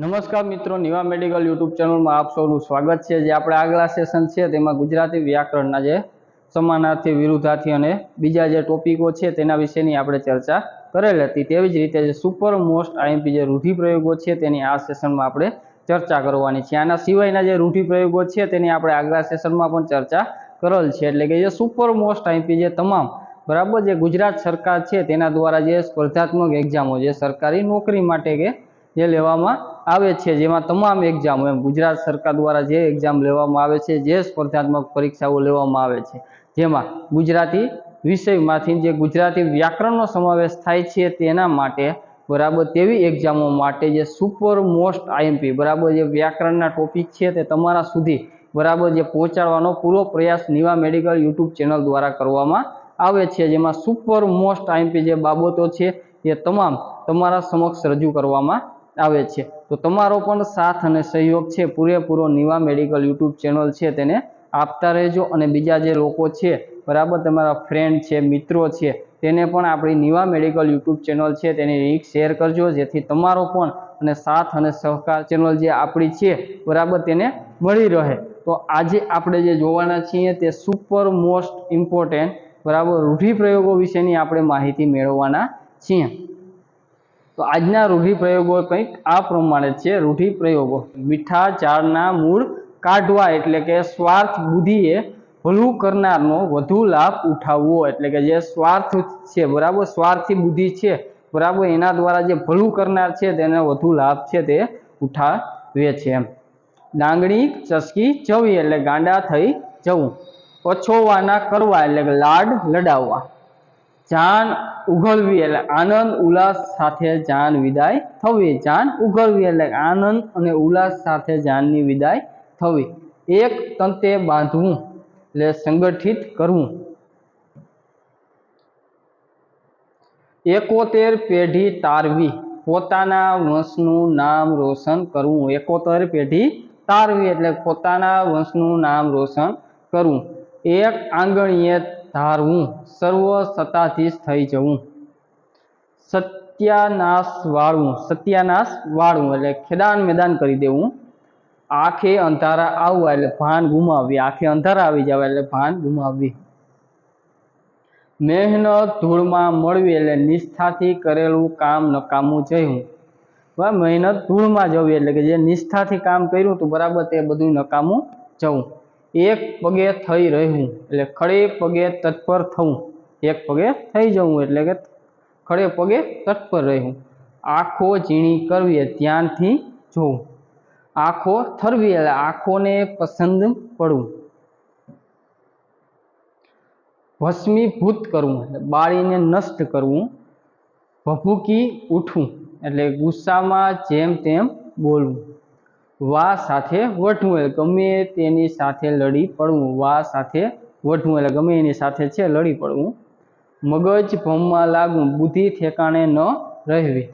નમસ્કાર મિત્રો, Niva medical YouTube ચેનલમાં આપ સૌનું સ્વાગત છે. જે આપણે આગલા સેશન છે, તેમાં ગુજરાતી વ્યાકરણના જે સમાનાર્થી, વિરુદ્ધાર્થી અને બીજા જે ટોપિકો છે, તેના વિશેની આપણે ચર્ચા કરેલ હતી. તેવી જ રીતે જે સુપર મોસ્ટ આઈએમપી જે રૂઢિપ્રયોગો છે, તેની આ સેશનમાં આપણે ચર્ચા કરવાની છે. આના સિવાયના જે રૂઢિપ્રયોગો છે, તેની આપણે આગલા સેશનમાં પણ ચર્ચા કરેલ છે. એટલે કે જે સુપર મોસ્ટ આઈએમપી જે તમામ બરાબર જે ગુજરાત સરકાર છે, તેના દ્વારા જે સ્પર્ધાત્મક એક્ઝામો, જે સરકારી નોકરી માટે કે જે લેવામાં આવે છે, જેમાં તમામ એક્ઝામો એમ ગુજરાત સરકાર દ્વારા જે એક્ઝામ લેવામાં આવે છે, જે સ્પર્ધાત્મક પરીક્ષાઓ લેવામાં આવે છે. જેમાં ગુજરાતી વિષયમાંથી જે ગુજરાતી વ્યાકરણનો સમાવેશ થાય છે તેના માટે બરાબર તેવી એક્ઝામો માટે જે સુપર મોસ્ટ આઈએમપી બરાબર જે વ્યાકરણના ટોપિક છે તે તમારા સુધી બરાબર જે પહોંચાડવાનો પૂરો પ્રયાસ નિવા મેડિકલ યુટ્યુબ ચેનલ દ્વારા કરવામાં આવે છે. જેમાં સુપર મોસ્ટ આઈએમપી જે બાબતો છે એ તમામ તમારા સમક્ષ રજૂ કરવામાં આવે છે. તો તમારો પણ સાથ અને સહયોગ છે, પૂરેપૂરો નિવા મેડિકલ યુટ્યુબ ચેનલ છે તેને આપતા રહેજો અને બીજા જે લોકો છે, બરાબર તમારા ફ્રેન્ડ છે, મિત્રો છે, તેને પણ આપણી નિવા મેડિકલ યુટ્યુબ ચેનલ છે તેની લિંક શેર કરજો, જેથી તમારો પણ અને સાથ અને સહકાર ચેનલ જે આપણી છે, બરાબર તેને મળી રહે. તો આજે આપણે જે જોવાના છીએ તે સુપર મોસ્ટ ઇમ્પોર્ટન્ટ બરાબર, રૂઢિપ્રયોગો વિશેની આપણે માહિતી મેળવવાના છીએ. તો આજના રૂઢિપ્રયોગો કંઈક આ પ્રમાણે છે. રૂઢિપ્રયોગો. મીઠા ચારના મૂળ કાઢવા એટલે કે સ્વાર્થ બુદ્ધિએ ભલું કરનારનો વધુ લાભ ઉઠાવવો એટલે કે જે સ્વાર્થ છે, બરાબર? સ્વાર્થી બુદ્ધિ છે, બરાબર? એના દ્વારા જે ભલું કરનાર છે, તેને વધુ લાભ છે તે ઉઠાવે છે. એમ ડાંગણી, ચસકી જવી એટલે ગાંડા થઈ જવું. પછોવાના કરવા એટલે કે લાડ લડાવવા. જાન ઉઘડવી એટલે આનંદ, ઉલ્લાસ સાથે જાન વિદાય થવી. જાન ઉઘડવી એટલે આનંદ અને ઉલ્લાસ સાથે જાનની વિદાય થવી. એક તંતે બાંધવું એટલે સંગઠિત કરવું. એકોતેર પેઢી તારવી. પોતાના વંશનું નામ રોશન કરવું. એકોતેર પેઢી તારવી એટલે પોતાના વંશનું નામ રોશન કરવું. એક આંગણીએ ધારવું સર્વ સત્તાધીશ થઈ જવું. સત્યાનાશ વાળવું સત્યાનાશ વાળવું એટલે ખેદાન મેદાન કરી દેવું. આંખે અંધારા આવવા એટલે ભાન ગુમાવવી, આંખે અંધારા આવી જવા એટલે ભાન ગુમાવવી. મહેનત ધૂળમાં મળવી એટલે નિષ્ઠાથી કરેલું કામ નકામું જયું મહેનત ધૂળમાં જવી એટલે કે જે નિષ્ઠાથી કામ કર્યું હતું, બરાબર તે બધું નકામું જવું. એક પગે થઈ રહેવું એટલે ખડે પગે તત્પર થવું. એક પગે થઈ જવું એટલે કે ખડે પગે તત્પર રહેવું. આંખો ઝીણી કરવી ધ્યાનથી જોવું. આંખો થરવી એટલે આંખોને પસંદ પડવું. ભસ્મીભૂત કરવું એટલે બાળીને નષ્ટ કરવું. ભભૂકી ઉઠવું એટલે ગુસ્સામાં જેમ તેમ બોલવું. વા સાથે વઢવું એટલે ગમે તેની સાથે લડી પડવું. વા સાથે વઢવું એટલે ગમે એની સાથે છે લડી પડવું. મગજ ભમમાં લાગવું, બુદ્ધિ ઠેકાણે ન રહેવી.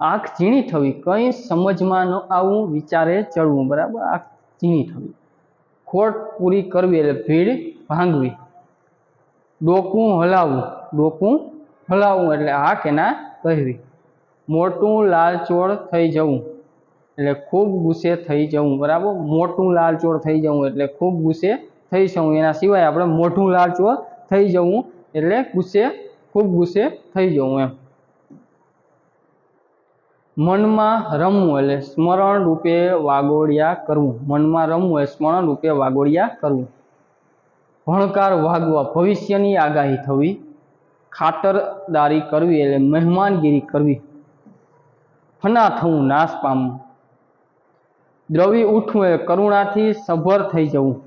આંખ ઝીણી થવી, કંઈ સમજમાં ન આવવું, વિચારે ચડવું, બરાબર? આંખ ઝીણી થવી. ખોટ પૂરી કરવી એટલે ભીડ ભાંગવી. ડોકું હલાવવું ડોકું હલાવવું એટલે હા કે ના કહેવી. મોટું લાલચોળ થઈ જવું. એટલે ખૂબ ગુસ્સે થઈ જવું, બરાબર? મોટું લાલચોળ થઈ જવું એટલે ખૂબ ગુસ્સે થઈ જવું. એના સિવાય આપણે મોટું લાલચોળ થઈ જવું એટલે ગુસ્સે, ખૂબ ગુસ્સે થઈ જવું એમ. મનમાં રમવું એટલે સ્મરણ રૂપે વાગોડિયા કરવું. મનમાં રમવું એટલે સ્મરણ રૂપે વાગોડિયા કરવું. ભણકાર વાગવા, ભવિષ્યની આગાહી થવી. ખાતરદારી કરવી એટલે મહેમાનગીરી કરવી. ફના થવું, નાશ પામવું. દ્રવી ઉઠવું એટલે કરુણાથી સભર થઈ જવું.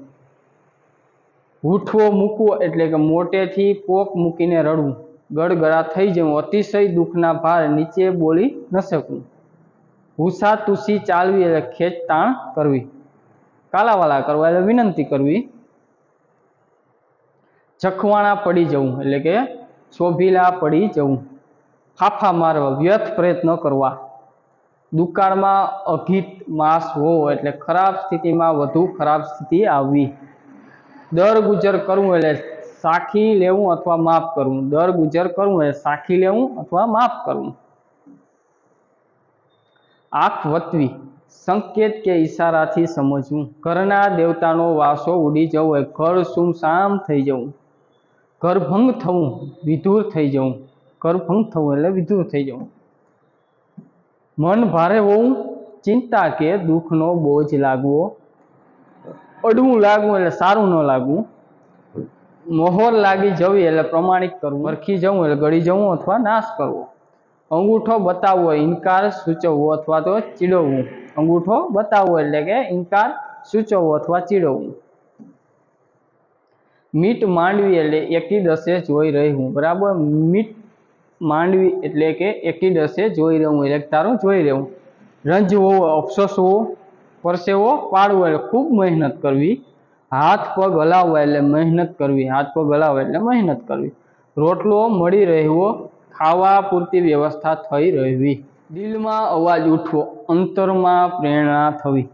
ઉઠવો મૂકવો એટલે કે મોટેથી પોક મૂકીને રડવું. ગળગળા થઈ જવું. અતિશય દુઃખના ભાર નીચે બોલી ન શકવું. હુસા તુસી ચાલવી એટલે ખેંચતાણ કરવી. કાલાવાલા કરવા એટલે વિનંતી કરવી. જખવાણા પડી જવું એટલે કે શોભીલા પડી જવું. ફાફા મારવા, વ્યર્થ પ્રયત્ન કરવા. દુકાળમાં અઘિત માસ હોવો એટલે ખરાબ સ્થિતિમાં વધુ ખરાબ સ્થિતિ આવવી. દર ગુજર કરવું એટલે સાખી લેવું અથવા માફ કરવું દર ગુજર કરવું એટલે સાખી લેવું અથવા માફ કરવું આંખ વતવી. સંકેત કે ઈશારાથી સમજવું. ઘરના દેવતાનો વાસો ઉડી જવો એ ઘર સુમસામ થઈ જવું. ઘરભંગ થવું. વિધુર થઈ જવું. ઘરભંગ થવું એટલે વિધુર થઈ જવું. મન ભારે હોવું ચિંતા કે દુઃખનો બોજ લાગવો. અડવું લાગવું એટલે સારું ન લાગવું. મોહર લાગી જવી એટલે પ્રમાણિક કરવું. મરખી જવું એટલે ગળી જવું અથવા નાશ કરવો. અંગૂઠો બતાવવો ઇનકાર સૂચવવો અથવા તો ચીડવવું. અંગૂઠો બતાવવો એટલે કે ઇનકાર સૂચવવો અથવા ચીડવવું. મીટ માંડવી એટલે એકી દસે જોઈ રહ્યું. બરાબર? મીટ માંડવી એટલે કે એકી દસે જોઈ રહ્યું એટલે તારું જોઈ રહ્યું રંજ હોવો અફસોસ હોવો પરસેવો, પાડવો એટલે ખૂબ મહેનત કરવી. હાથ, પગ હલાવવા એટલે મહેનત કરવી. હાથ, પગ હલાવવા એટલે મહેનત કરવી. રોટલો મળી રહેવો, ખાવા પૂરતી વ્યવસ્થા થઈ રહેવી. દિલમાં અવાજ ઉઠવો, અંતરમાં પ્રેરણા થવી.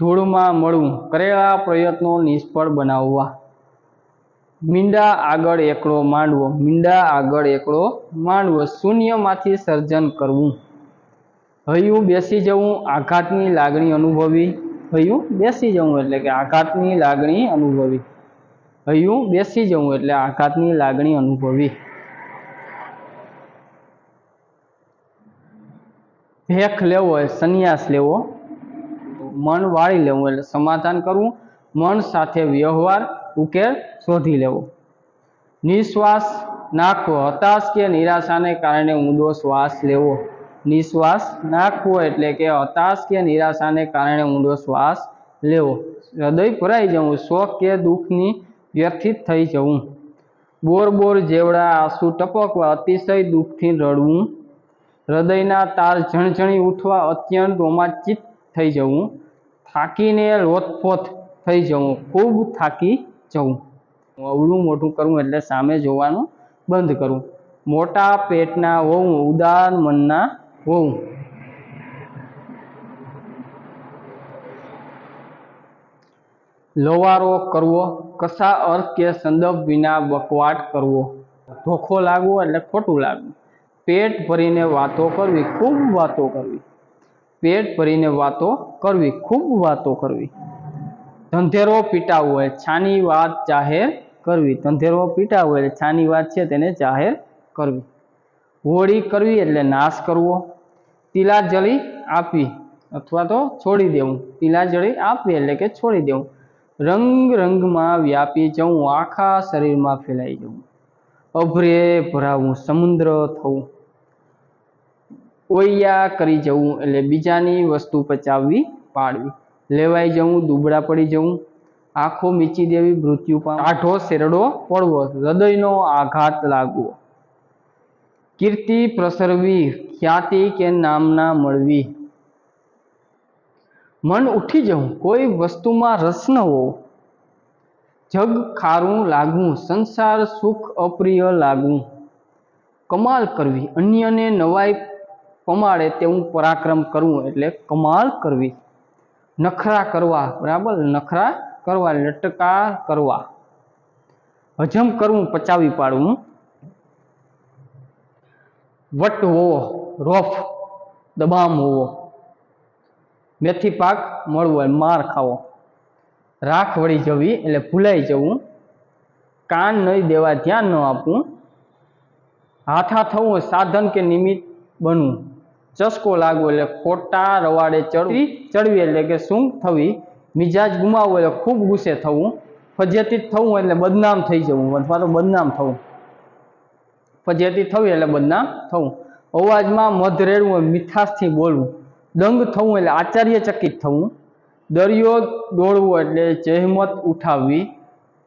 ધૂળમાં મળવું, કરેલા પ્રયત્નો નિષ્ફળ બનાવવા. મીંડા આગળ એકડો માંડવો, મીંડા આગળ એકડો માંડવો. શૂન્યમાંથી સર્જન કરવું. હયું બેસી જવું, આઘાતની લાગણી અનુભવી. હયું બેસી જવું એટલે કે આઘાતની લાગણી અનુભવી. હૈયું બેસી જવું એટલે આઘાતની લાગણી અનુભવી. ભેખ લેવો એ સંન્યાસ લેવો. મન વાળી લેવું એટલે સમાધાન કરવું. મન સાથે વ્યવહાર ઉકેલ શોધી લેવો. નિશ્વાસ નાખવો. હતાશ કે નિરાશાને કારણે ઊંડો શ્વાસ લેવો. નિશ્વાસ નાખવો એટલે કે હતાશ કે નિરાશાને કારણે ઊંડો શ્વાસ લેવો. હૃદય ભરાઈ જવું શોખ કે દુઃખની વ્યથિત થઈ જવું. બોર બોર જેવડા આંસુ ટપકવા, અતિશય દુઃખથી રડવું. હૃદયના તાર ઝણઝણી ઉઠવા અત્યંત રોમાંચિત થઈ જવું. થાકીને લોથપોથ થઈ જવું. ખૂબ થાકી જવું. અવળું મોટું કરવું એટલે સામે જોવાનું બંધ કરવું મોટા પેટના હોવું ઉદાર મનના હોવું લોવારો કરવો, કશા અર્થ કે સંદર્ભ વિના બકવાટ કરવો. ધોખો લાગવો એટલે ખોટું લાગવું. પેટ ભરીને વાતો કરવી, ખૂબ વાતો કરવી. પેટ ભરીને વાતો કરવી, ખૂબ વાતો કરવી. ધંધેરો પીટાવવો હોય છાની વાત જાહેર કરવી. ધંધેરો પીટાવવો એટલે છાની વાત છે તેને જાહેર કરવી. હોળી કરવી એટલે નાશ કરવો. તિલાજળી આપવી અથવા તો છોડી દેવું. તિલાજળી આપવી એટલે કે છોડી દેવું. રંગ રંગમાં વ્યાપી જવું, આખા શરીરમાં ફેલાઈ જવું. અભરે ભરાવું, સમુદ્ર થવું. ઓયા કરી જવું એટલે બીજાની વસ્તુ પચાવવી, પાડવી. લેવાઈ જવું, દુબળા પડી જવું, આંખો મીચી દેવી, મૃત્યુ આઠો શેરડો, પડવો, હૃદયનો આઘાત લાગવો. કીર્તિ પ્રસરવી, ખ્યાતિ કે નામના મળવી. મન ઉઠી જવું, કોઈ વસ્તુમાં રસ ન હોવો. જગ ખારું લાગવું, સંસાર સુખ અપ્રિય લાગવું. કમાલ કરવી, અન્યને નવાઈ પમાડે તેવું પરાક્રમ કરવું, એટલે કમાલ કરવી. નખરા કરવા, બરાબર? નખરા કરવા, લટકા કરવા. હજમ કરવું પચાવી પાડવું વટ હોવો રોફ, દબામ હોવો. મેથી પાક મળવો માર ખાવો. રાખ વળી જવી, એટલે ભૂલાઈ જવું. કાન નહીં દેવા, ધ્યાન ન આપવું. હાથા થવું સાધન કે નિમિત્ત બનવું. ચસ્કો લાગવો એટલે ખોટા રવાડે ચડવી. ચડવી એટલે કે શું થવી મિજાજ ગુમાવવો એટલે ખૂબ ગુસ્સે થવું ફજેતી થવું એટલે બદનામ થઈ જવું અથવા તો બદનામ થવું. ફજેતી થવી એટલે બદનામ થવું. અવાજમાં મધ રેડવું મીઠાશથી બોલવું. દંગ થવું એટલે આચાર્યચકિત થવું. દરિયો દોડવો એટલે જહેમત ઉઠાવવી.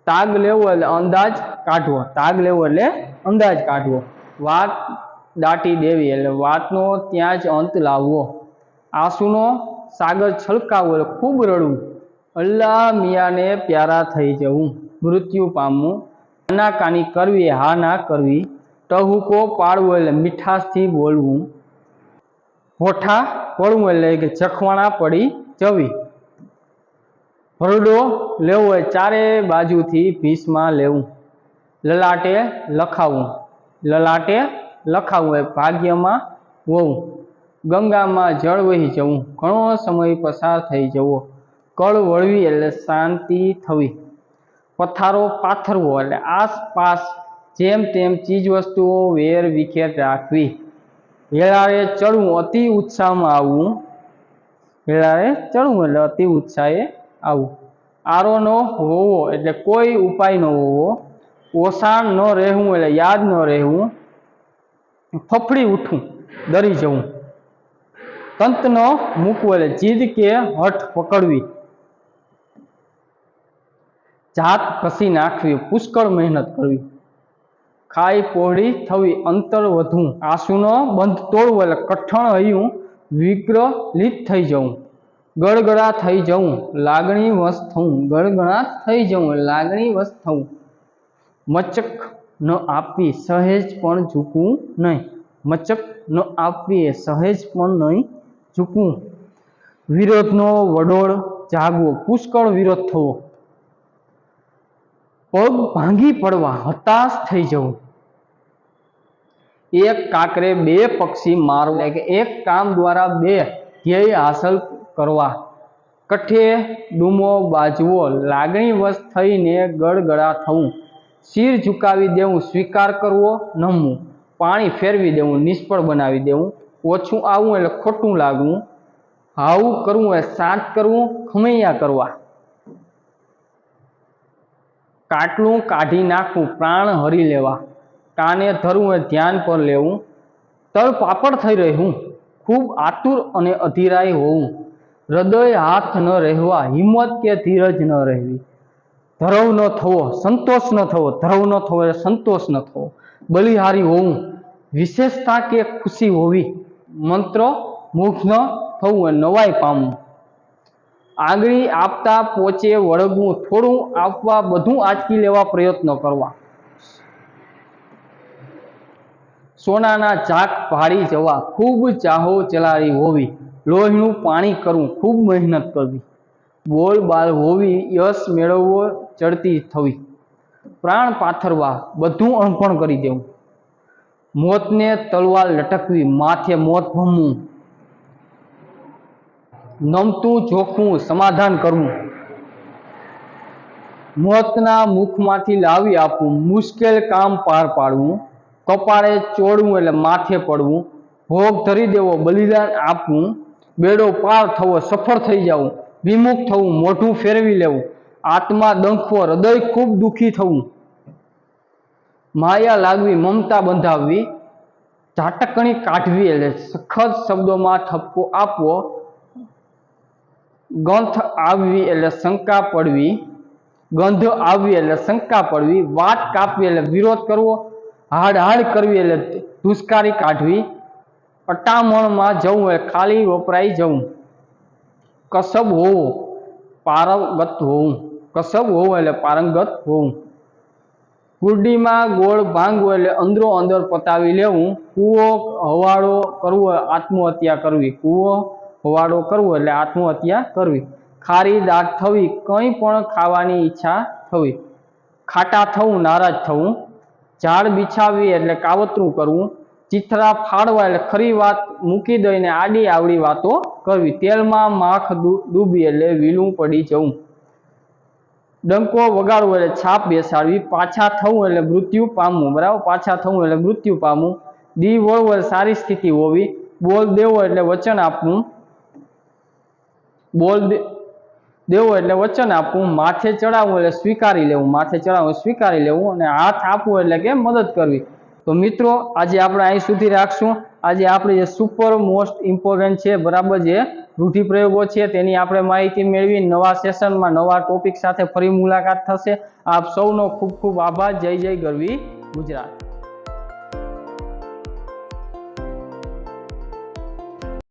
તાગ લેવો એટલે અંદાજ કાઢવો. તાગ લેવો એટલે અંદાજ કાઢવો. વાત દાટી દેવી એટલે વાતનો ત્યાં જ અંત લાવવો. આંસુનો સાગર છલકાવવો એટલે ખૂબ રડવું. અલ્લાહ મિયાને પ્યારા થઈ જવું. મૃત્યુ પામવું. આનાકાની કરવી, હા ના કરવી. ટહુકો પાડવો એટલે મીઠાશથી બોલવું. હોઠા પડવું એટલે કે ચખવાણા પડી જવી. હરડો લેવો એ ચારે બાજુથી ભીસમાં લેવું. લલાટે લખાવું. લલાટે લખાવવું હોય, ભાગ્યમાં હોવું ગંગામાં જળ વહી જવું. ઘણો સમય પસાર થઈ જવો. કળ વળવી એટલે શાંતિ થવી. પથારો પાથરવો એટલે આસપાસ જેમ તેમ ચીજ વસ્તુઓ વેર વિખેર રાખવી. હેળાએ ચડવું, અતિ ઉત્સાહમાં આવવું. હેળાએ ચડવું એટલે અતિ ઉત્સાહે આવવું. આરો ન હોવો એટલે કોઈ ઉપાય ન હોવો. ઓસાણ ન રહેવું એટલે યાદ ન રહેવું. ફફડી ઉઠું, ડરી જવું તંત નો મૂકવું એટલે જીદ કે હઠ પકડવી. જાત કસી નાખવી, પુષ્કળ મહેનત કરવી. ખાઈ પહોળી થવી, અંતર વધવું. આંસુનો બંધ તોડવું એટલે કઠણ હૈયું વિગ્રલિત થઈ જવું. ગળગળા થઈ જવું લાગણી વશ થવું. ગળગળા થઈ જવું લાગણી વશ થવું. મચક ન આપવી સહેજ પણ ઝૂકવું નહીં. મચક ન આપવી એ સહેજ પણ નહીં ઝૂકવું. વિરોધનો વડોળ જાગવો, પુષ્કળ વિરોધ થવો. પગ ભાંગી પડવા હતાશ થઈ જવું. એક કાકરે બે પક્ષી મારવું એટલે કે એક કામ દ્વારા બે ધ્યેય હાંસલ કરવા. કઠે ડૂમો બાજવો, લાગણીવશ થઈને ગળગળા થવું. શિર ઝુકાવી દેવું, સ્વીકાર કરવો, નમવું. પાણી ફેરવી દેવું, નિષ્ફળ બનાવી દેવું. ઓછું આવવું એટલે ખોટું લાગવું. હાવું કરવું એટલે શાંત કરવું, ખમૈયા કરવા. કાટલું કાઢી નાખવું, પ્રાણ હરી લેવા. કાને ધરવું એ ધ્યાન પર લેવું. તળ પાપડ થઈ રહેવું. ખૂબ આતુર અને અધીરાય હોવું. હૃદય હાથ ન રહેવા, હિંમત કે ધીરજ ન રહેવી. ધરવ ન થવો, સંતોષ ન થવો, ધરવ ન થવો એટલે સંતોષ ન થવો. બલિહારી હોવું, વિશેષતા કે ખુશી હોવી, મંત્ર મુખ ન થવું નવાઈ પામવું. આંગળી આપતા પોચે વળગવું, થોડું આપવા, બધું આટકી લેવા પ્રયત્નો કરવા. સોનાના ચાક ભાળી જવા, ખૂબ ચાહો ચલાવી હોવી. લોહીનું પાણી કરવું, ખૂબ મહેનત કરવી. બોલ બાલ હોવી, યશ મેળવવો ચડતી થવી. પ્રાણ પાથરવા બધું અણપણ કરી દેવું. મોતને તલવાર લટકવી, માથે મોત ભમવું. નમતું, જોખવું, સમાધાન કરવું. મોતના મુખમાંથી લાવી આપવું, મુશ્કેલ કામ પાર પાડવું. કપાળે ચોડવું એટલે માથે પડવું. ભોગ ધરી દેવો, બલિદાન આપવું. બેડો પાર થવો, સફળ થઈ જવું. વિમુખ થવું, મોઢું ફેરવી લેવું. આત્મા દંખવો હૃદય ખૂબ દુઃખી થવું. માયા લાગવી, મમતા બંધાવવી. ઝાટકણી કાઢવી એટલે સખત શબ્દોમાં ઠપકો આપવો. ગંથ આવવી એટલે શંકા પડવી. ગંધ આવવી એટલે શંકા પડવી. વાત કાપવી એટલે વિરોધ કરવો. હાડ હાડ કરવી એટલે દુષ્કારી કાઢવી. અટામણમાં જવું એ ખાલી વપરાઈ જવું. કસબ હોવું, પારંગત હોવું. કસબ હોવું એટલે પારંગત હોવું કુરડીમાં ગોળ ભાંગવું એટલે અંદરો અંદર પતાવી લેવું. કૂવો હવાડો કરવો આત્મહત્યા કરવી. કૂવો હવાડો કરવો એટલે આત્મહત્યા કરવી. ખારી દાટ થવી કંઈ પણ ખાવાની ઈચ્છા થવી. ખાટા થવું, નારાજ થવું. ઝાડ બિછાવવી એટલે કાવતરું કરવું. ચિથરા ફાડવા એટલે ખરી વાત મૂકી દઈને આડી આવડી વાતો કરવી. તેલમાં માખ ડૂબી એટલે વીલું પડી જવું. ડંકો વગાડવો એટલે છાપ બેસાડવી, પાછા થવું એટલે મૃત્યુ પામવું, બરાબર? પાછા થવું એટલે મૃત્યુ પામવું. દી વળવું એટલે સારી સ્થિતિ હોવી. બોલ દેવો એટલે વચન આપવું. બોલ દેવો એટલે વચન આપવું. માથે ચડાવવું એટલે સ્વીકારી લેવું. માથે ચડાવવું સ્વીકારી લેવું અને હાથ આપવું એટલે કે મદદ કરવી. તો મિત્રો, આજે આપણે અહીં સુધી રાખશું. આજે આપણે જે સુપર મોસ્ટ ઇમ્પોર્ટન્ટ છે, બરાબર જે રૂઢિપ્રયોગો છે, તેની આપણે માહિતી મેળવી, નવા સેશનમાં નવા ટોપિક સાથે ફરી મુલાકાત થશે. આપ સૌનો ખૂબ ખૂબ આભાર. જય જય ગરવી ગુજરાત.